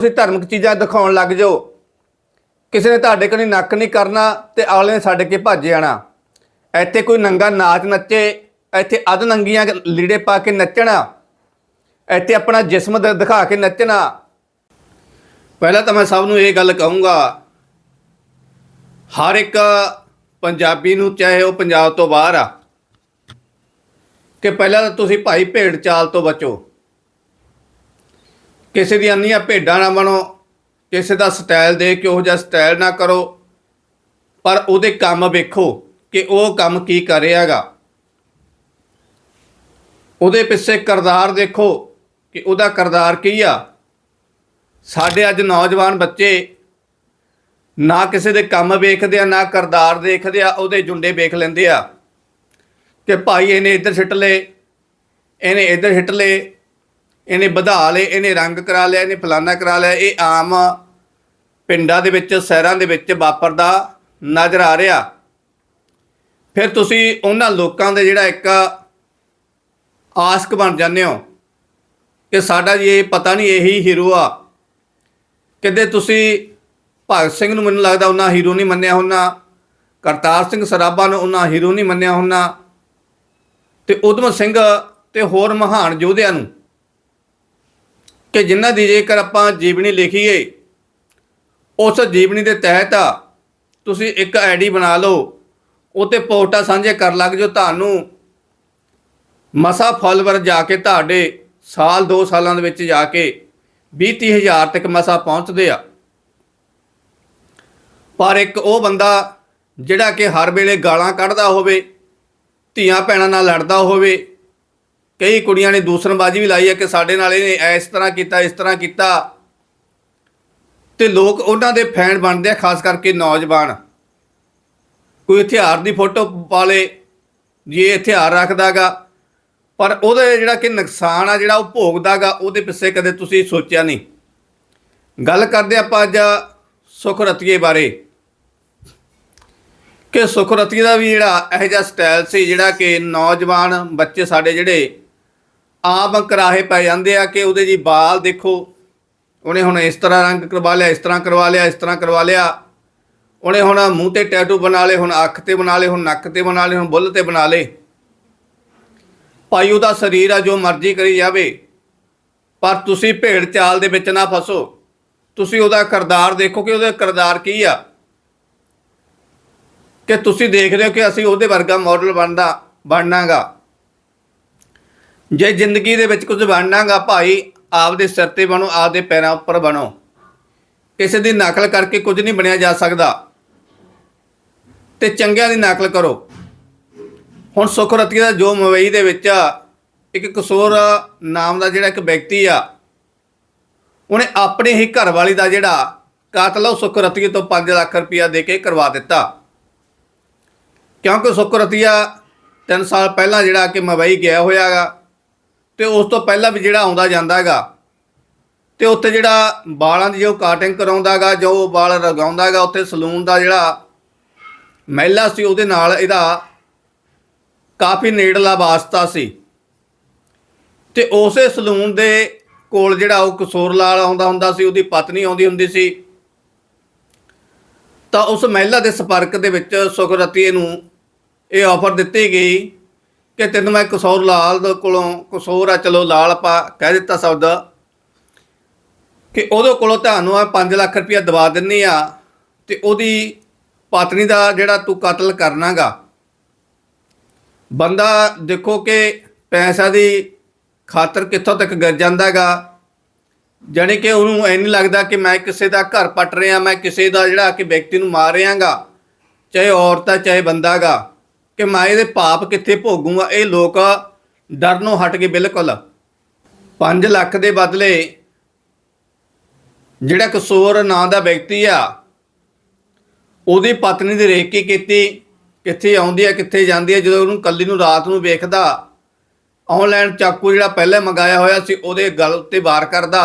ਤੁਸੀਂ ਧਾਰਮਿਕ ਚੀਜ਼ਾਂ ਦਿਖਾਉਣ ਲੱਗ ਜਾਓ। ਕਿਸੇ ਨੇ ਤੁਹਾਡੇ ਕੋਲ ਨੱਕ ਨਹੀਂ ਕਰਨਾ ਤੇ ਅਗਲੇ ਨੇ ਛੱਡ ਕੇ ਭੱਜ ਜਾਣਾ। ਇੱਥੇ ਕੋਈ ਨੰਗਾ ਨਾਚ ਨੱਚੇ, ਇੱਥੇ ਅਧ ਨੰਗੀਆਂ ਲੀੜੇ ਪਾ ਕੇ ਨੱਚਣਾ, ਇੱਥੇ ਆਪਣਾ ਜਿਸਮ ਦਿਖਾ ਕੇ ਨੱਚਣਾ। ਪਹਿਲਾਂ ਤਾਂ ਮੈਂ ਸਭ ਨੂੰ ਇਹ ਗੱਲ ਕਹੂੰਗਾ, ਹਰ ਇੱਕ ਪੰਜਾਬੀ ਨੂੰ, ਚਾਹੇ ਉਹ ਪੰਜਾਬ ਤੋਂ ਬਾਹਰ ਆ, ਕਿ ਪਹਿਲਾਂ ਤਾਂ ਤੁਸੀਂ ਭਾਈ ਭੇਡ ਚਾਲ ਤੋਂ ਬਚੋ। ਕਿਸੇ ਦੀਆਂ ਅੰਨੀਆਂ ਭੇਡਾਂ ਨਾ ਬਣੋ, ਕਿਸੇ ਦਾ ਸਟਾਈਲ ਦੇ ਕੇ ਉਹ ਜਿਹਾ ਸਟਾਈਲ ਨਾ ਕਰੋ, ਪਰ ਉਹਦੇ ਕੰਮ ਵੇਖੋ ਕਿ ਉਹ ਕੰਮ ਕੀ ਕਰ ਰਿਹਾਗਾ ਉਹਦੇ ਪਿੱਛੇ ਕਰਦਾਰ ਦੇਖੋ ਕਿ ਉਹਦਾ ਕਰਦਾਰ ਕੀ ਆ। ਸਾਡੇ ਅੱਜ ਨੌਜਵਾਨ ਬੱਚੇ ਨਾ ਕਿਸੇ ਦੇ ਕੰਮ ਵੇਖਦੇ ਆ, ਨਾ ਕਰਦਾਰ ਦੇਖਦੇ ਆ, ਉਹਦੇ ਜੁੰਡੇ ਵੇਖ ਲੈਂਦੇ ਆ ਕਿ ਭਾਈ ਇਹਨੇ ਇੱਧਰ ਛਿੱਟ ਲਏ, ਇਹਨੇ ਇੱਧਰ ਛਿੱਟ ਲਏ ਇਹਨੇ ਵਧਾ ਲਏ, ਇਹਨੇ ਰੰਗ ਕਰਾ ਲਿਆ, ਇਹਨੇ ਫਲਾਨਾ ਕਰਾ ਲਿਆ। ਇਹ ਆਮ ਪਿੰਡਾਂ ਦੇ ਵਿੱਚ, ਸ਼ਹਿਰਾਂ ਦੇ ਵਿੱਚ ਵਾਪਰਦਾ ਨਜ਼ਰ ਆ ਰਿਹਾ। ਫਿਰ ਤੁਸੀਂ ਉਹਨਾਂ ਲੋਕਾਂ ਦੇ ਜਿਹੜਾ ਇੱਕ ਆਸਕ ਬਣ ਜਾਂਦੇ ਹੋ ਕਿ ਸਾਡਾ ਜੀ ਇਹ ਪਤਾ ਨਹੀਂ, ਇਹੀ ਹੀਰੋ ਆ। ਕਿਤੇ ਤੁਸੀਂ ਭਗਤ ਸਿੰਘ ਨੂੰ ਮੈਨੂੰ ਲੱਗਦਾ ਉਹਨਾਂ ਹੀਰੋ ਨਹੀਂ ਮੰਨਿਆ ਹੁੰਦਾ, ਕਰਤਾਰ ਸਿੰਘ ਸਰਾਭਾ ਨੂੰ ਉਹਨਾਂ ਹੀਰੋ ਨਹੀਂ ਮੰਨਿਆ ਹੁੰਦਾ, ਤੇ ਉਦਮ ਸਿੰਘ ਤੇ ਹੋਰ ਮਹਾਨ ਯੋਧਿਆਂ ਨੂੰ ਕਿ ਜਿਨ੍ਹਾਂ ਦੀ ਜੇਕਰ ਆਪਾਂ ਜੀਵਨੀ ਲਿਖੀਏ, ਉਸ ਜੀਵਨੀ ਦੇ ਤਹਿਤ ਤੁਸੀਂ ਇੱਕ ਆਈਡੀ ਬਣਾ ਲਓ ਉਹ ਤੇ ਪੋਸਟਾਂ ਸਾਂਝੇ ਕਰ ਲੱਗ ਜੋ ਤੁਹਾਨੂੰ ਮਸਾ ਫਾਲੋਵਰ ਜਾ ਕੇ ਤੁਹਾਡੇ ਸਾਲ 2 ਸਾਲਾਂ ਦੇ ਵਿੱਚ ਜਾ ਕੇ 20 ਹਜ਼ਾਰ ਤੱਕ ਮਸਾ ਪਹੁੰਚਦੇ ਆ। ਪਰ ਇੱਕ ਉਹ ਬੰਦਾ ਜਿਹੜਾ ਕਿ ਹਰ ਵੇਲੇ ਗਾਲਾਂ ਕੱਢਦਾ ਹੋਵੇ ਧੀਆਂ ਭੈਣਾਂ ਨਾਲ ਲੜਦਾ ਹੋਵੇ ਕਈ ਕੁੜੀਆਂ ਨੇ ਦੂਸਰਬਾਜ਼ੀ ਵੀ ਲਾਈ ਹੈ ਕਿ ਸਾਡੇ ਨਾਲ ਇਹਨੇ ਇਸ ਤਰ੍ਹਾਂ ਕੀਤਾ, ਇਸ ਤਰ੍ਹਾਂ ਕੀਤਾ। ਤੇ ਲੋਕ ਉਹਨਾਂ ਦੇ ਫੈਨ ਬਣਦੇ ਆ, ਖਾਸ ਕਰਕੇ ਨੌਜਵਾਨ। ਕੋਈ ਹਥਿਆਰ ਦੀ ਫੋਟੋ ਪਾ ਲੇ, ਜੇ ਇਹ ਹਥਿਆਰ ਰੱਖਦਾਗਾ ਪਰ ਉਹਦਾ ਜਿਹੜਾ ਕਿ ਨੁਕਸਾਨ ਆ, ਜਿਹੜਾ ਉਹ ਭੋਗਦਾਗਾ ਉਹਦੇ ਪਿੱਛੇ ਕਦੇ ਤੁਸੀਂ ਸੋਚਿਆ ਨਹੀਂ। ਗੱਲ ਕਰਦੇ ਆਪਾਂ ਅੱਜ ਸੁਖ ਰਤੀਏ ਬਾਰੇ। ਕਿ ਸੁਖ ਰਤੀਏ ਦਾ ਵੀ ਜਿਹੜਾ ਇਹੋ ਜਿਹਾ ਸਟਾਈਲ ਸੀ, ਜਿਹੜਾ ਕਿ ਨੌਜਵਾਨ ਬੱਚੇ ਸਾਡੇ ਜਿਹੜੇ ਆਪ ਕਰਾਹੇ ਪੈ ਜਾਂਦੇ ਆ ਕਿ ਉਹਦੇ ਜੀ ਬਾਲ ਦੇਖੋ। ਉਹਨੇ ਹੁਣ ਇਸ ਤਰ੍ਹਾਂ ਰੰਗ ਕਰਵਾ ਲਿਆ, ਇਸ ਤਰ੍ਹਾਂ ਕਰਵਾ ਲਿਆ, ਇਸ ਤਰ੍ਹਾਂ ਕਰਵਾ ਲਿਆ। ਉਹਨੇ ਹੁਣ ਮੂੰਹ ਤੇ ਟੈਟੂ ਬਣਾ ਲਏ, ਹੁਣ ਅੱਖ ਤੇ ਬਣਾ ਲਏ, ਹੁਣ ਨੱਕ ਤੇ ਬਣਾ ਲਏ, ਹੁਣ ਬੁੱਲ ਤੇ ਬਣਾ ਲਏ। ਭਾਈ ਉਹਦਾ ਸਰੀਰ ਆ, ਜੋ ਮਰਜ਼ੀ ਕਰੀ ਜਾਵੇ। ਪਰ ਤੁਸੀਂ ਭੇੜ ਚਾਲ ਦੇ ਵਿੱਚ ਨਾ ਫਸੋ। ਤੁਸੀਂ ਉਹਦਾ ਕਰਦਾਰ ਦੇਖੋ ਕਿ ਉਹਦਾ ਕਰਦਾਰ ਕੀ ਆ। ਕਿ ਤੁਸੀਂ ਦੇਖਦੇ ਹੋ ਕਿ ਅਸੀਂ ਉਹਦੇ ਵਰਗਾ ਮਾਡਲ ਬਣਦਾ, ਬਣਨਾਗਾ। ਜੇ ਜ਼ਿੰਦਗੀ ਦੇ ਵਿੱਚ ਕੁਝ ਬਣਨਾਗਾ ਭਾਈ, ਆਪਦੇ ਸਿਰ ਤੇ ਬਣੋ, ਆਪਦੇ ਪੈਰਾਂ ਉੱਪਰ ਬਣੋ। ਕਿਸੇ ਦੀ ਨਕਲ ਕਰਕੇ ਕੁਝ ਨਹੀਂ ਬਣਿਆ ਜਾ ਸਕਦਾ। ਤੇ ਚੰਗਿਆਂ ਦੀ ਨਕਲ ਕਰੋ। ਹੁਣ ਸੁਖ ਰਤੀਆ ਦਾ ਜੋ ਮੁੰਬਈ ਦੇ ਵਿੱਚ ਇੱਕ ਕਸੂਰ ਨਾਮ ਦਾ ਜਿਹੜਾ ਇੱਕ ਵਿਅਕਤੀ ਆ, ਉਹਨੇ ਆਪਣੇ ਹੀ ਘਰ ਵਾਲੀ ਦਾ ਜਿਹੜਾ ਕਾਤਲ ਆ, ਉਹ ਸੁਖ ਰਤੀਏ ਤੋਂ 5 ਲੱਖ ਰੁਪਇਆ ਦੇ ਕੇ ਕਰਵਾ ਦਿੱਤਾ। ਕਿਉਂਕਿ ਸੁਖ ਰਤੀਆ 3 ਸਾਲ ਪਹਿਲਾਂ ਜਿਹੜਾ ਕਿ ਮੁੰਬਈ ਗਿਆ ਹੋਇਆਗਾ ਤੇ ਉਸ ਤੋਂ ਪਹਿਲਾਂ ਵੀ ਜਿਹੜਾ ਆਉਂਦਾ ਜਾਂਦਾ ਹੈਗਾ। ਤੇ ਉੱਥੇ ਜਿਹੜਾ ਵਾਲਾਂ ਦੀ ਜੋ ਕਾਟਿੰਗ ਕਰਾਉਂਦਾਗਾ ਜੋ ਵਾਲ ਰਗਾਉਂਦਾਗਾ ਉੱਥੇ ਸਲੂਨ ਦਾ ਜਿਹੜਾ ਮਹਿਲਾ ਸੀ, ਉਹਦੇ ਨਾਲ ਇਹਦਾ ਕਾਫੀ ਨੇੜਲਾ ਵਾਸਤਾ ਸੀ। ਤੇ ਉਸੇ ਸਲੂਨ ਦੇ ਕੋਲ ਜਿਹੜਾ ਉਹ ਕਸੂਰ ਲਾਲ ਆਉਂਦਾ ਹੁੰਦਾ ਸੀ, ਉਹਦੀ ਪਤਨੀ ਆਉਂਦੀ ਹੁੰਦੀ ਸੀ। ਤਾਂ ਉਸ ਮਹਿਲਾ ਦੇ ਸੰਪਰਕ ਦੇ ਵਿੱਚ ਸੁਖਰਤੀਏ ਨੂੰ ਇਹ ਆਫਰ ਦਿੱਤੀ ਗਈ। ਕਿ ਤੈਨੂੰ ਮੈਂ ਕਸੌਰ ਲਾਲ ਦੇ ਕੋਲੋਂ ਕਸੂਰ ਆ, ਚਲੋ ਲਾਲ ਆਪਾਂ ਕਹਿ ਦਿੱਤਾ ਸ਼ਬਦ ਕਿ ਉਹਦੇ ਕੋਲੋਂ ਤੁਹਾਨੂੰ ਆ 5 ਲੱਖ ਰੁਪਇਆ ਦਵਾ ਦਿੰਨੀ ਆ ਤੇ ਉਹਦੀ ਪਤਨੀ ਦਾ ਜਿਹੜਾ ਤੂੰ ਕਤਲ ਕਰਨਾਗਾ। ਬੰਦਾ ਦੇਖੋ ਕਿ ਪੈਸਾ ਦੀ ਖਾਤਰ ਕਿੱਥੋਂ ਤੱਕ ਗਿਰ ਜਾਂਦਾਗਾ। ਜਾਣੀ ਕਿ ਉਹਨੂੰ ਐ ਨਹੀਂ ਲੱਗਦਾ ਕਿ ਮੈਂ ਕਿਸੇ ਦਾ ਘਰ ਪਟ ਰਿਹਾ, ਮੈਂ ਕਿਸੇ ਦਾ ਜਿਹੜਾ ਕਿ ਵਿਅਕਤੀ ਨੂੰ ਮਾਰ ਰਿਹਾਗਾ, ਚਾਹੇ ਔਰਤ ਆ, ਚਾਹੇ ਬੰਦਾਗਾ ਕਿ ਮੈਂ ਇਹਦੇ ਪਾਪ ਕਿੱਥੇ ਭੋਗੂਗਾ? ਇਹ ਲੋਕ ਡਰਨੋਂ ਹਟ ਕੇ ਬਿਲਕੁਲ। 5 ਲੱਖ ਦੇ ਬਦਲੇ ਜਿਹੜਾ ਕਸੂਰ ਨਾਂ ਦਾ ਵਿਅਕਤੀ ਆ, ਉਹਦੀ ਪਤਨੀ ਦੀ ਰੇਕੀ ਕੀਤੀ, ਕਿੱਥੇ ਆਉਂਦੀ ਆ, ਕਿੱਥੇ ਜਾਂਦੀ ਆ, ਜਦੋਂ ਉਹਨੂੰ ਕੱਲੀ ਨੂੰ ਰਾਤ ਨੂੰ ਵੇਖਦਾ, ਆਨਲਾਈਨ ਚਾਕੂ ਜਿਹੜਾ ਪਹਿਲਾਂ ਮੰਗਾਇਆ ਹੋਇਆ ਸੀ, ਉਹਦੇ ਗਲ ਉੱਤੇ ਵਾਰ ਕਰਦਾ,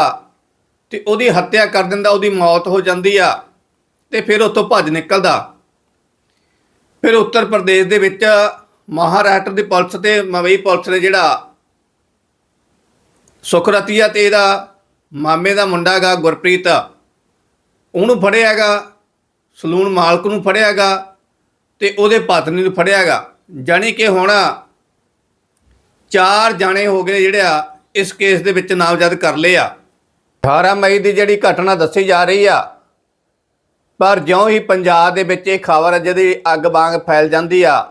ਤੇ ਉਹਦੀ ਹੱਤਿਆ ਕਰ ਦਿੰਦਾ, ਉਹਦੀ ਮੌਤ ਹੋ ਜਾਂਦੀ ਆ, ਤੇ ਫਿਰ ਉੱਥੋਂ ਭੱਜ ਨਿਕਲਦਾ। ਫਿਰ ਉੱਤਰ ਪ੍ਰਦੇਸ਼ ਦੇ ਵਿੱਚ ਮਹਾਰਾਸ਼ਟਰ ਦੀ ਪੁਲਿਸ ਤੇ ਮਵਈ ਪੁਲਿਸ ਨੇ ਜਿਹੜਾ ਸੁਖਰਤੀਆ ਤੇ ਇਹਦਾ ਮਾਮੇ ਦਾ ਮੁੰਡਾ ਗਾ ਗੁਰਪ੍ਰੀਤ, ਉਹਨੂੰ ਫੜਿਆਗਾ ਸਲੂਨ ਮਾਲਕ ਨੂੰ ਫੜਿਆਗਾ ਤੇ ਉਹਦੇ ਪਤਨੀ ਨੂੰ ਫੜਿਆਗਾ ਜਾਣੀ ਕਿ ਹੁਣ ਚਾਰ ਜਾਣੇ ਹੋ ਗਏ ਜਿਹੜੇ ਆ, ਇਸ ਕੇਸ ਦੇ ਵਿੱਚ ਨਾਮਜ਼ਦ ਕਰ ਲਏ ਆ। 18 ਮਈ ਦੀ ਜਿਹੜੀ ਘਟਨਾ ਦੱਸੀ ਜਾ ਰਹੀ ਆ ਪਰ ਜਿਉਂ ਹੀ ਪੰਜਾਬ ਦੇ ਵਿੱਚ ਇਹ ਖਬਰ ਜਿਹਦੀ ਅੱਗ ਵਾਂਗ ਫੈਲ ਜਾਂਦੀ ਆ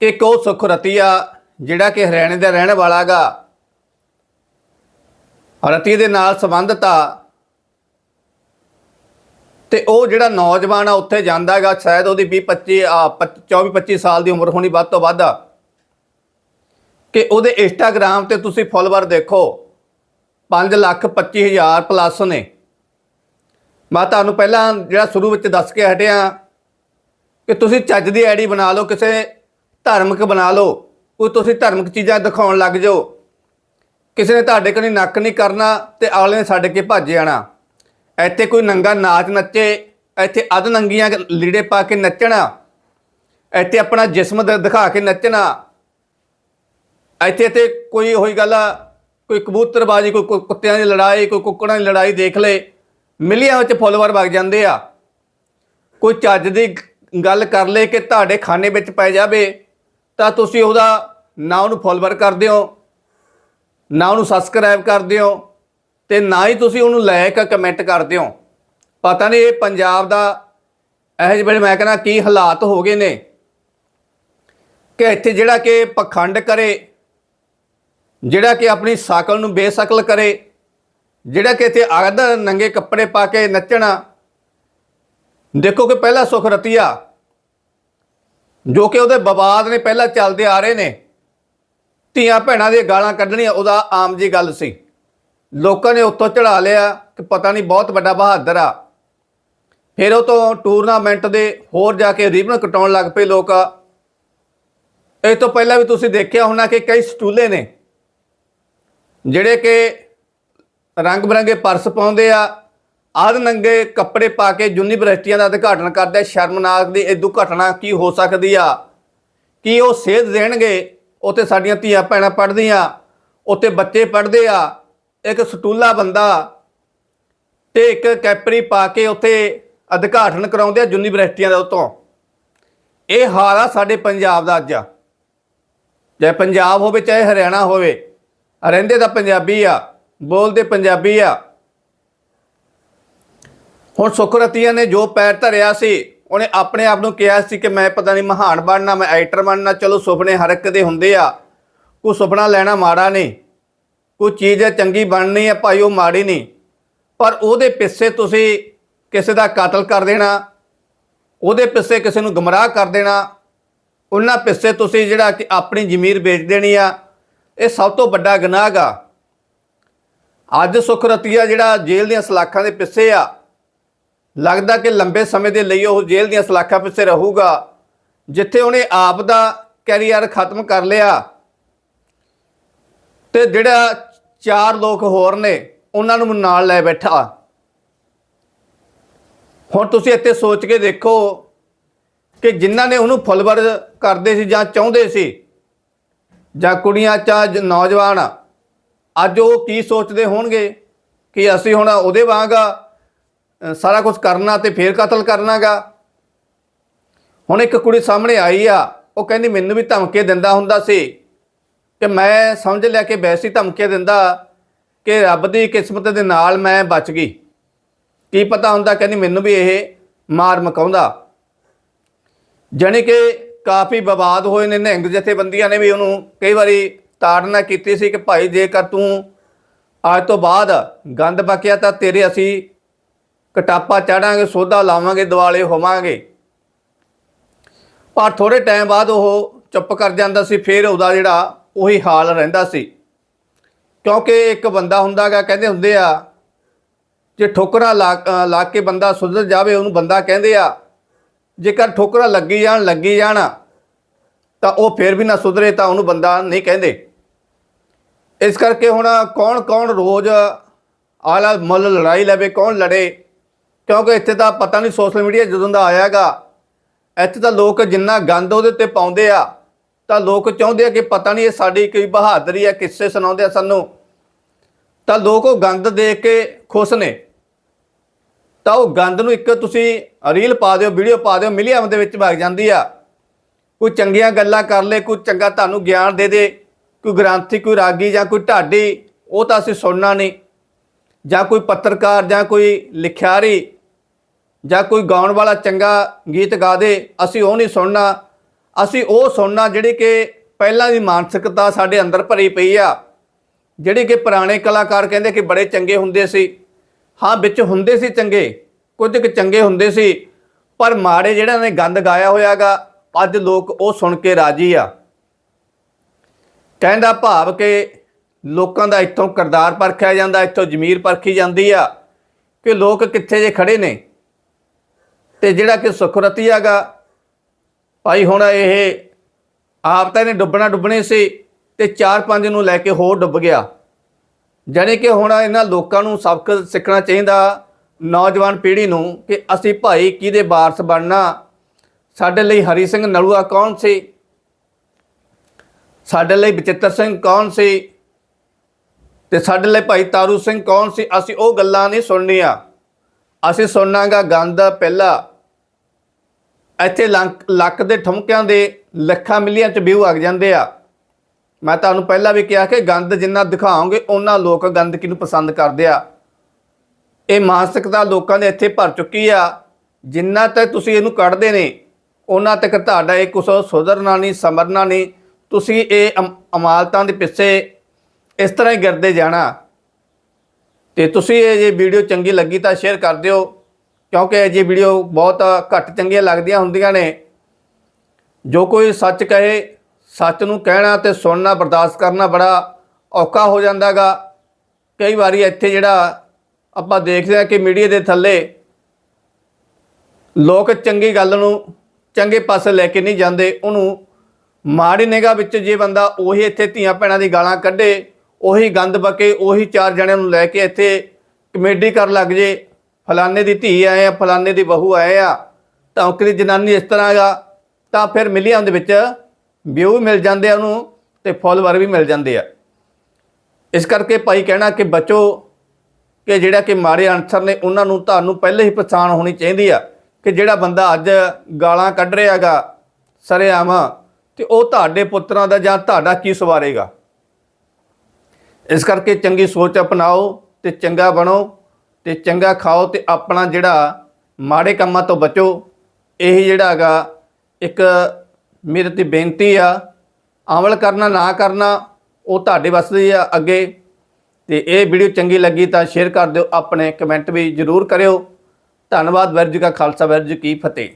ਕਿ ਕੋ ਸੁਖ ਰਤੀਆ ਜਿਹੜਾ ਕਿ ਹਰਿਆਣੇ ਦਾ ਰਹਿਣ ਵਾਲਾ ਗਾ। ਰਤੀ ਦੇ ਨਾਲ ਸੰਬੰਧਤ ਆ। ਤੇ ਉਹ ਜਿਹੜਾ ਨੌਜਵਾਨ ਆ, ਉੱਥੇ ਜਾਂਦਾ ਹੈਗਾ ਸ਼ਾਇਦ ਉਹਦੀ 20 25 ਆ 24 25 ਸਾਲ ਦੀ ਉਮਰ ਹੋਣੀ ਵੱਧ ਤੋਂ ਵੱਧ ਆ। ਕਿ ਉਹਦੇ ਇੰਸਟਾਗ੍ਰam ਤੇ ਤੁਸੀਂ ਫੋਲੋਵਰ ਦੇਖੋ 5 ਲੱਖ 25 ਹਜ਼ਾਰ ਪਲੱਸ ਨੇ। ਮੈਂ ਤੁਹਾਨੂੰ ਪਹਿਲਾਂ ਜਿਹੜਾ ਸ਼ੁਰੂ ਵਿੱਚ ਦੱਸ ਕੇ ਹਟਿਆ ਕਿ ਤੁਸੀਂ ਚੱਜ ਦੀ ਆਈਡੀ ਬਣਾ ਲਓ, ਕਿਸੇ ਧਾਰਮਿਕ ਬਣਾ ਲਓ, ਕੋਈ ਤੁਸੀਂ ਧਾਰਮਿਕ ਚੀਜ਼ਾਂ ਦਿਖਾਉਣ ਲੱਗ ਜਾਓ। ਕਿਸੇ ਨੇ ਤੁਹਾਡੇ ਕਨੀ ਨੱਕ ਨਹੀਂ ਕਰਨਾ ਤੇ ਆਲੇ ਨੇ ਛੱਡ ਕੇ ਭੱਜ ਜਾਣਾ। ਇੱਥੇ ਕੋਈ ਨੰਗਾ ਨਾਚ ਨੱਚੇ, ਇੱਥੇ ਅਧ ਨੰਗੀਆਂ ਲੀੜੇ ਪਾ ਕੇ ਨੱਚਣਾ, ਇੱਥੇ ਆਪਣਾ ਜਿਸਮ ਦ- ਦਿਖਾ ਕੇ ਨੱਚਣਾ। ਇੱਥੇ ਤੇ ਕੋਈ ਉਹੀ ਗੱਲ ਆ, ਕੋਈ ਕਬੂਤਰਬਾਜੀ, ਕੋਈ ਕੁੱਤਿਆਂ ਦੀ ਲੜਾਈ, ਕੋਈ ਕੁੱਕੜਾਂ ਦੀ ਲੜਾਈ ਦੇਖ ਲਏ। ਮਿਲੀਆਂ ਵਿੱਚ ਫੋਲੋਵਰ ਵਗ ਜਾਂਦੇ ਆ। ਕੋਈ ਚੱਜ ਦੀ ਗੱਲ ਕਰ ਲੇ ਕਿ ਤੁਹਾਡੇ ਖਾਨੇ ਵਿੱਚ ਪੈ ਜਾਵੇ, ਤਾਂ ਤੁਸੀਂ ਉਹਦਾ ਨਾ ਉਹਨੂੰ ਫੋਲੋਵਰ ਕਰਦੇ ਹੋ, ਨਾ ਉਹਨੂੰ ਸਬਸਕ੍ਰਾਈਬ ਕਰਦੇ ਹੋ ਤੇ ਨਾ ਹੀ ਤੁਸੀਂ ਉਹਨੂੰ ਲਾਇਕ ਕਮੈਂਟ ਕਰਦੇ ਹੋ। ਪਤਾ ਨਹੀਂ ਇਹ ਪੰਜਾਬ ਦਾ ਇਹੋ ਜਿਹੇ ਮੈਂ ਕਹਿੰਦਾ ਕੀ ਹਾਲਾਤ ਹੋ ਗਏ ਨੇ ਕਿ ਇੱਥੇ ਜਿਹੜਾ ਕਿ ਪਖੰਡ ਕਰੇ, ਜਿਹੜਾ ਕਿ ਆਪਣੀ ਸ਼ਕਲ ਨੂੰ ਬੇਸ਼ਕਲ ਕਰੇ ਜਿਹੜਾ ਕਿ ਇੱਥੇ ਆਦ ਨੰਗੇ ਕੱਪੜੇ ਪਾ ਕੇ ਨੱਚਣਾ। ਦੇਖੋ ਕਿ ਪਹਿਲਾ ਸੁਖ ਰਤੀਆ, ਜੋ ਕਿ ਉਹਦੇ ਬਵਾਦ ਨੇ ਪਹਿਲਾਂ ਚੱਲਦੇ ਆ ਰਹੇ ਨੇ। ਧੀਆਂ ਭੈਣਾਂ ਦੀਆਂ ਗਾਲਾਂ ਕੱਢਣੀਆਂ ਉਹਦਾ ਆਮ ਜੀ ਗੱਲ ਸੀ। ਲੋਕਾਂ ਨੇ ਉੱਤੋਂ ਚੜਾ ਲਿਆ ਕਿ ਪਤਾ ਨਹੀਂ ਬਹੁਤ ਵੱਡਾ ਬਹਾਦਰ ਆ। ਫਿਰ ਉਹ ਤੋਂ ਟੂਰਨਾਮੈਂਟ ਦੇ ਹੋਰ ਜਾ ਕੇ ਰਿਬਨ ਕਟਾਉਣ ਲੱਗ ਪਏ ਲੋਕ। ਇਹ ਤੋਂ ਪਹਿਲਾਂ ਵੀ ਤੁਸੀਂ ਦੇਖਿਆ ਹੋਣਾ ਕਿ ਕਈ ਸਟੂਲੇ ਨੇ, ਜਿਹੜੇ ਕਿ ਰੰਗ ਬਰੰਗੇ ਪਰਸ ਪਾਉਂਦੇ ਆ। ਆਦ ਨੰਗੇ ਕੱਪੜੇ ਪਾ ਕੇ ਯੂਨੀਵਰਸਿਟੀਆਂ ਦਾ ਉਦਘਾਟਨ ਕਰਦੇ ਸ਼ਰਮਨਾਕ ਦੀ ਇਦੋਂ ਘਟਨਾ ਕੀ ਹੋ ਸਕਦੀ ਆ? ਕੀ ਉਹ ਸੇਧ ਦੇਣਗੇ? ਉੱਥੇ ਸਾਡੀਆਂ ਧੀਆਂ ਭੈਣਾਂ ਪੜ੍ਹਦੀਆਂ, ਉੱਥੇ ਬੱਚੇ ਪੜ੍ਹਦੇ ਆ। ਇੱਕ ਸਟੂਲਾ ਬੰਦਾ ਤੇ ਇੱਕ ਕੈਪਰੀ ਪਾ ਕੇ ਉੱਥੇ ਉਦਘਾਟਨ ਕਰਾਉਂਦੇ ਆ ਯੂਨੀਵਰਸਿਟੀਆਂ ਦੇ ਉਤੋਂ। ਇਹ ਹਾਲ ਆ ਸਾਡੇ ਪੰਜਾਬ ਦਾ ਅੱਜ। ਚਾਹੇ ਪੰਜਾਬ ਹੋਵੇ, ਚਾਹੇ ਹਰਿਆਣਾ ਹੋਵੇ, ਰਹਿੰਦੇ ਤਾਂ ਪੰਜਾਬੀ ਆ। ਬੋਲਦੇ ਪੰਜਾਬੀ ਆ। ਹੁਣ ਸੁਖਰਤੀਆ ਨੇ ਜੋ ਪੈਰ ਧਰਿਆ ਸੀ, ਉਹਨੇ ਆਪਣੇ ਆਪ ਨੂੰ ਕਿਹਾ ਸੀ ਕਿ ਮੈਂ ਪਤਾ ਨਹੀਂ ਮਹਾਨ ਬਣਨਾ, ਮੈਂ ਐਕਟਰ ਬਣਨਾ, ਚਲੋ ਸੁਪਨੇ ਹਰ ਇੱਕ ਦੇ ਹੁੰਦੇ ਆ। ਕੋਈ ਸੁਪਨਾ ਲੈਣਾ ਮਾੜਾ ਨਹੀਂ, ਕੋਈ ਚੀਜ਼ ਚੰਗੀ ਬਣਨੀ ਹੈ ਭਾਈ ਉਹ ਮਾੜੀ ਨਹੀਂ। ਪਰ ਉਹਦੇ ਪਿੱਛੇ ਤੁਸੀਂ ਕਿਸੇ ਦਾ ਕਤਲ ਕਰ ਦੇਣਾ, ਉਹਦੇ ਪਿੱਛੇ ਕਿਸੇ ਨੂੰ ਗਮਰਾਹ ਕਰ ਦੇਣਾ, ਉਹਨਾਂ ਪਿੱਛੇ ਤੁਸੀਂ ਜਿਹੜਾ ਕਿ ਆਪਣੀ ਜ਼ਮੀਰ ਵੇਚ ਦੇਣੀ ਆ, ਇਹ ਸਭ ਤੋਂ ਵੱਡਾ ਗੁਨਾਹ ਗਾ ਅੱਜ ਸੁਖ ਰਤੀਆ ਜਿਹੜਾ ਜੇਲ੍ਹ ਦੀਆਂ ਸਲਾਖਾਂ ਦੇ ਪਿੱਛੇ ਆ, ਲੱਗਦਾ ਕਿ ਲੰਬੇ ਸਮੇਂ ਦੇ ਲਈ ਉਹ ਜੇਲ੍ਹ ਦੀਆਂ ਸਲਾਖਾਂ ਪਿੱਛੇ ਰਹੂਗਾ, ਜਿੱਥੇ ਉਹਨੇ ਆਪ ਦਾ ਕੈਰੀਅਰ ਖਤਮ ਕਰ ਲਿਆ। ਤੇ ਜਿਹੜਾ ਚਾਰ ਲੋਕ ਹੋਰ ਨੇ, ਉਹਨਾਂ ਨੂੰ ਨਾਲ ਲੈ ਬੈਠਾ। ਹੁਣ ਤੁਸੀਂ ਇੱਥੇ ਸੋਚ ਕੇ ਦੇਖੋ ਕਿ ਜਿਨ੍ਹਾਂ ਨੇ ਉਹਨੂੰ ਫੋਲੋਵਰ ਕਰਦੇ ਸੀ ਜਾਂ ਚਾਹੁੰਦੇ ਸੀ, ਜਾਂ ਕੁੜੀਆਂ ਚਾਹ ਨੌਜਵਾਨ ਅੱਜ ਉਹ ਕੀ ਸੋਚਦੇ ਹੋਣਗੇ ਕਿ ਅਸੀਂ ਹੁਣ ਉਹਦੇ ਵਾਂਗ ਸਾਰਾ ਕੁਝ ਕਰਨਾ ਤੇ ਫੇਰ ਕਤਲ ਕਰਨਾਗਾ। ਹੁਣ ਇੱਕ ਕੁੜੀ ਸਾਹਮਣੇ ਆਈ ਆ, ਉਹ ਕਹਿੰਦੀ ਮੈਨੂੰ ਵੀ ਧਮਕੇ ਦਿੰਦਾ ਹੁੰਦਾ ਸੀ ਕਿ ਮੈਂ ਸਮਝ ਲਿਆ ਕਿ ਵੈਸੀ ਧਮਕੇ ਦਿੰਦਾ ਕਿ ਰੱਬ ਦੀ ਕਿਸਮਤ ਦੇ ਨਾਲ ਮੈਂ ਬਚ ਗਈ। ਕੀ ਪਤਾ ਹੁੰਦਾ, ਕਹਿੰਦੀ ਮੈਨੂੰ ਵੀ ਇਹ ਮਾਰ ਮਕਾਉਂਦਾ। ਜਾਣੀ ਕਿ ਕਾਫੀ ਵਿਵਾਦ ਹੋਏ ਨੇ, ਨਿਹੰਗ ਜਥੇਬੰਦੀਆਂ ਨੇ ਵੀ ਉਹਨੂੰ ਕਈ ਵਾਰੀ ਤਾੜਨਾ ਕੀਤੀ ਸੀ ਕਿ ਭਾਈ ਜੇਕਰ ਤੂੰ ਅੱਜ ਤੋਂ ਬਾਅਦ ਗੰਦ ਬਕਿਆ ਤਾਂ ਤੇਰੇ ਅਸੀਂ ਕਟਾਪਾ ਚਾੜਾਂਗੇ, ਸੋਧਾ ਲਾਵਾਂਗੇ, ਦਿਵਾਲੇ ਹੋਵਾਂਗੇ। ਪਰ ਥੋੜੇ ਟਾਈਮ ਬਾਅਦ ਉਹ ਚੁੱਪ ਕਰ ਜਾਂਦਾ ਸੀ, ਫਿਰ ਉਹਦਾ ਜਿਹੜਾ ਉਹੀ ਹਾਲ ਰਹਿੰਦਾ ਸੀ। ਕਿਉਂਕਿ ਇੱਕ ਬੰਦਾ ਹੁੰਦਾਗਾ, ਕਹਿੰਦੇ ਹੁੰਦੇ ਆ, ਜੇ ਠੋਕਰਾਂ ਲਾ ਲਾ ਕੇ ਬੰਦਾ ਸੁਧਰ ਜਾਵੇ, ਉਹਨੂੰ ਬੰਦਾ ਕਹਿੰਦੇ ਆ, ਜੇਕਰ ਠੋਕਰਾਂ ਲੱਗੀ ਜਾਣ ਲੱਗੀ ਜਾਣ, ਤਾਂ ਉਹ ਫਿਰ ਵੀ ਨਾ ਸੁਧਰੇ, ਤਾਂ ਉਹਨੂੰ ਬੰਦਾ ਨਹੀਂ ਕਹਿੰਦੇ। ਇਸ ਕਰਕੇ ਹੁਣ ਕੌਣ ਕੌਣ ਰੋਜ਼ ਆਲਾ ਮੁੱਲ ਲੜਾਈ ਲਵੇ, ਕੌਣ ਲੜੇ? ਕਿਉਂਕਿ ਇੱਥੇ ਤਾਂ ਪਤਾ ਨਹੀਂ ਸੋਸ਼ਲ ਮੀਡੀਆ ਜਦੋਂ ਦਾ ਆਇਆਗਾ, ਇੱਥੇ ਤਾਂ ਲੋਕ ਜਿੰਨਾ ਗੰਦ ਉਹਦੇ ਉੱਤੇ ਪਾਉਂਦੇ ਆ, ਤਾਂ ਲੋਕ ਚਾਹੁੰਦੇ ਆ ਕਿ ਪਤਾ ਨਹੀਂ ਇਹ ਸਾਡੀ ਕੋਈ ਬਹਾਦਰੀ ਆ, ਕਿੱਸੇ ਸੁਣਾਉਂਦੇ ਆ ਸਾਨੂੰ। ਤਾਂ ਲੋਕ ਉਹ ਗੰਦ ਦੇਖ ਕੇ ਖੁਸ਼ ਨੇ। ਤਾਂ ਉਹ ਗੰਦ ਨੂੰ ਇੱਕ ਤੁਸੀਂ ਰੀਲ ਪਾ ਦਿਓ ਵੀਡੀਓ ਪਾ ਦਿਓ ਮਿਲੀਅਮ ਦੇ ਵਿੱਚ ਵਗ ਜਾਂਦੀ ਆ। ਕੋਈ ਚੰਗੀਆਂ ਗੱਲਾਂ ਕਰ ਲੇ, ਕੋਈ ਚੰਗਾ ਤੁਹਾਨੂੰ ਗਿਆਨ ਦੇ ਦੇ। ਕੋਈ ਗ੍ਰੰਥੀ, ਕੋਈ ਰਾਗੀ ਜਾਂ ਕੋਈ ਢਾਡੀ, ਉਹ ਤਾਂ ਅਸੀਂ ਸੁਣਨਾ ਨਹੀਂ। ਜਾਂ ਕੋਈ ਪੱਤਰਕਾਰ ਜਾਂ ਕੋਈ ਲਿਖਿਆਰੀ ਜਾਂ ਕੋਈ ਗਾਉਣ ਵਾਲਾ ਚੰਗਾ ਗੀਤ ਗਾ ਦੇ, ਅਸੀਂ ਉਹ ਨਹੀਂ ਸੁਣਨਾ। ਅਸੀਂ ਉਹ ਸੁਣਨਾ ਜਿਹੜੀ ਕਿ ਪਹਿਲਾਂ ਦੀ ਮਾਨਸਿਕਤਾ ਸਾਡੇ ਅੰਦਰ ਭਰੀ ਪਈ ਆ। ਜਿਹੜੇ ਕਿ ਪੁਰਾਣੇ ਕਲਾਕਾਰ ਕਹਿੰਦੇ ਕਿ ਬੜੇ ਚੰਗੇ ਹੁੰਦੇ ਸੀ। ਹਾਂ, ਵਿੱਚ ਹੁੰਦੇ ਸੀ ਚੰਗੇ, ਕੁਝ ਕੁ ਚੰਗੇ ਹੁੰਦੇ ਸੀ, ਪਰ ਮਾੜੇ ਜਿਹੜਾ ਨੇ ਗੰਦ ਗਾਇਆ ਹੋਇਆਗਾ, ਅੱਜ ਲੋਕ ਉਹ ਸੁਣ ਕੇ ਰਾਜੀ ਆ। ਕਹਿੰਦਾ ਭਾਵ ਕਿ ਲੋਕਾਂ ਦਾ ਇੱਥੋਂ ਕਰਦਾਰ ਪਰਖਿਆ ਜਾਂਦਾ, ਇੱਥੋਂ ਜ਼ਮੀਰ ਪਰਖੀ ਜਾਂਦੀ ਆ, ਕਿ ਲੋਕ ਕਿੱਥੇ ਜੇ ਖੜੇ ਨੇ। ਤੇ ਜਿਹੜਾ ਕਿ ਸੁਖਰਤੀ ਹੈਗਾ, ਭਾਈ ਹੁਣ ਇਹ ਆਪ ਤਾਂ ਇਹਨੇ ਡੁੱਬਣਾ ਡੁੱਬਣੇ ਸੀ ਤੇ ਚਾਰ ਪੰਜ ਨੂੰ ਲੈ ਕੇ ਹੋਰ ਡੁੱਬ ਗਿਆ। ਜਾਣੀ ਕਿ ਹੁਣ ਇਹਨਾਂ ਲੋਕਾਂ ਨੂੰ ਸਬਕ ਸਿੱਖਣਾ ਚਾਹੀਦਾ ਨੌਜਵਾਨ ਪੀੜ੍ਹੀ ਨੂੰ ਕਿ ਅਸੀਂ ਭਾਈ ਕਿਹਦੇ ਵਾਰਸ ਬਣਨਾ, ਸਾਡੇ ਲਈ ਹਰੀ ਸਿੰਘ ਨਲੂਆ ਕੌਣ ਸੀ? ਸਾਡੇ ਲਈ ਬਚਿੱਤਰ ਸਿੰਘ ਕੌਣ ਸੀ? ਤੇ ਸਾਡੇ ਲਈ ਭਾਈ ਤਾਰੂ ਸਿੰਘ ਕੌਣ ਸੀ? ਅਸੀਂ ਉਹ ਗੱਲਾਂ ਨਹੀਂ ਸੁਣਨੀਆਂ। ਅਸੀਂ ਸੁਣਨਾਗਾ ਗੰਦ ਪਹਿਲਾ। ਇੱਥੇ ਲੱਖ ਲੱਖ ਦੇ ਠੁਮਕਿਆਂ ਦੇ ਲੱਖਾਂ ਮਿਲੀਆਂ ਚ ਵਿਊ ਆ ਜਾਂਦੇ ਆ। ਮੈਂ ਤੁਹਾਨੂੰ ਪਹਿਲਾਂ ਵੀ ਕਿਹਾ ਕਿ ਗੰਦ ਜਿੰਨਾ ਦਿਖਾਓਗੇ ਉਹਨਾਂ ਲੋਕ ਗੰਦਗੀ ਨੂੰ ਪਸੰਦ ਕਰਦੇ ਆ। ਇਹ ਮਾਨਸਿਕਤਾ ਲੋਕਾਂ ਦੇ ਇੱਥੇ ਭਰ ਚੁੱਕੀ ਆ। ਜਿੰਨਾ ਤੱਕ ਤੁਸੀਂ ਇਹਨੂੰ ਕੱਢਦੇ ਨੇ ਉਹਨਾਂ ਤੱਕ ਤੁਹਾਡਾ ਇਹ ਕੁਛ ਸੁਧਰਨਾ ਨਹੀਂ, ਸਮਰਨਾ ਨਹੀਂ। ਤੁਸੀਂ ਇਹ ਅਮ- ਅਮਾਲਤਾਂ ਦੇ ਪਿੱਛੇ ਇਸ ਤਰ੍ਹਾਂ ਹੀ ਗਿਰਦੇ ਜਾਣਾ। ਤੇ ਤੁਸੀਂ ਇਹ ਜੇ ਵੀਡੀਓ ਚੰਗੀ ਲੱਗੀ ਤਾਂ ਸ਼ੇਅਰ ਕਰ ਦਿਓ, ਕਿਉਂਕਿ ਇਹ ਜੇ ਵੀਡੀਓ ਬਹੁਤ ਘੱਟ ਚੰਗੀਆਂ ਲੱਗਦੀਆਂ ਹੁੰਦੀਆਂ ਨੇ। ਜੋ ਕੋਈ ਸੱਚ ਕਹੇ, ਸੱਚ ਨੂੰ ਕਹਿਣਾ ਤੇ ਸੁਣਨਾ, ਬਰਦਾਸ਼ਤ ਕਰਨਾ ਬੜਾ ਔਖਾ ਹੋ ਜਾਂਦਾਗਾ। ਕਈ ਵਾਰੀ ਇੱਥੇ ਜਿਹੜਾ ਆਪਾਂ ਦੇਖਦੇ ਹਾਂ ਕਿ ਮੀਡੀਆ ਦੇ ਥੱਲੇ ਲੋਕ ਚੰਗੀ ਗੱਲ ਨੂੰ ਚੰਗੇ ਪਾਸੇ ਲੈ ਕੇ ਨਹੀਂ ਜਾਂਦੇ, ਉਹਨੂੰ ਮਾੜੀ ਨਿਗਾਹ ਵਿੱਚ ਜੇ ਬੰਦਾ ਉਹੀ ਇੱਥੇ ਧੀਆਂ ਭੈਣਾਂ ਦੀ ਗਾਲਾਂ ਕੱਢੇ, ਉਹੀ ਗੰਦ ਬਕੇ ਉਹੀ ਚਾਰ ਜਣਿਆਂ ਨੂੰ ਲੈ ਕੇ ਇੱਥੇ ਕਮੇਡੀ ਕਰਨ ਲੱਗ ਜੇ, ਫਲਾਣੇ ਦੀ ਧੀ ਆਏ ਆ, ਫਲਾਣੇ ਦੀ ਬਹੂ ਆਏ ਆ ਧੌਂਕ ਦੀ ਜਨਾਨੀ ਇਸ ਤਰ੍ਹਾਂ ਦਾ ਤਾਂ ਫਿਰ ਮਿਲੀਅਨ ਦੇ ਵਿੱਚ ਵਿਊ ਵੀ ਮਿਲ ਜਾਂਦੇ ਆ ਉਹਨੂੰ ਤੇ ਫੋਲੋਵਰ ਵੀ ਮਿਲ ਜਾਂਦੇ ਆ। ਇਸ ਕਰਕੇ ਭਾਈ ਕਹਿਣਾ ਕਿ ਬਚੋ, ਕਿ ਜਿਹੜਾ ਕਿ ਮਾੜੇ ਅਨਸਰ ਨੇ, ਉਹਨਾਂ ਨੂੰ ਤੁਹਾਨੂੰ ਪਹਿਲੇ ਹੀ ਪਛਾਣ ਹੋਣੀ ਚਾਹੀਦੀ ਆ ਕਿ ਜਿਹੜਾ ਬੰਦਾ ਅੱਜ ਗਾਲਾਂ ਕੱਢ ਰਿਹਾਗਾ ਸਰੇਆਮ ਤੇ ਉਹ ਤੁਹਾਡੇ ਪੁੱਤਰਾਂ ਦਾ ਜਾਂ ਤੁਹਾਡਾ ਕੀ ਸਵਾਰੇਗਾ? ਇਸ ਕਰਕੇ ਚੰਗੀ ਸੋਚ ਅਪਣਾਓ ਤੇ ਚੰਗਾ ਬਣੋ ਤੇ ਚੰਗਾ ਖਾਓ ਤੇ ਆਪਣਾ ਜਿਹੜਾ ਮਾੜੇ ਕੰਮਾਂ ਤੋਂ ਬਚੋ। ਇਹ ਜਿਹੜਾ ਹੈਗਾ ਇੱਕ ਮੇਰੇ ਤੇ ਬੇਨਤੀ ਆ, ਅਮਲ ਕਰਨਾ ਨਾ ਕਰਨਾ ਉਹ ਤੁਹਾਡੇ ਵੱਸ ਦੀ ਆ ਅੱਗੇ। ਤੇ ਇਹ ਵੀਡੀਓ ਚੰਗੀ ਲੱਗੀ ਤਾਂ ਸ਼ੇਅਰ ਕਰ ਦਿਓ, ਆਪਣੇ ਕਮੈਂਟ ਵੀ ਜ਼ਰੂਰ ਕਰਿਓ। ਧੰਨਵਾਦ ਵੈਰ ਜੀ ਕਾ ਖਾਲਸਾ ਵੈਰ ਜੀ ਕੀ ਫਤਿਹ।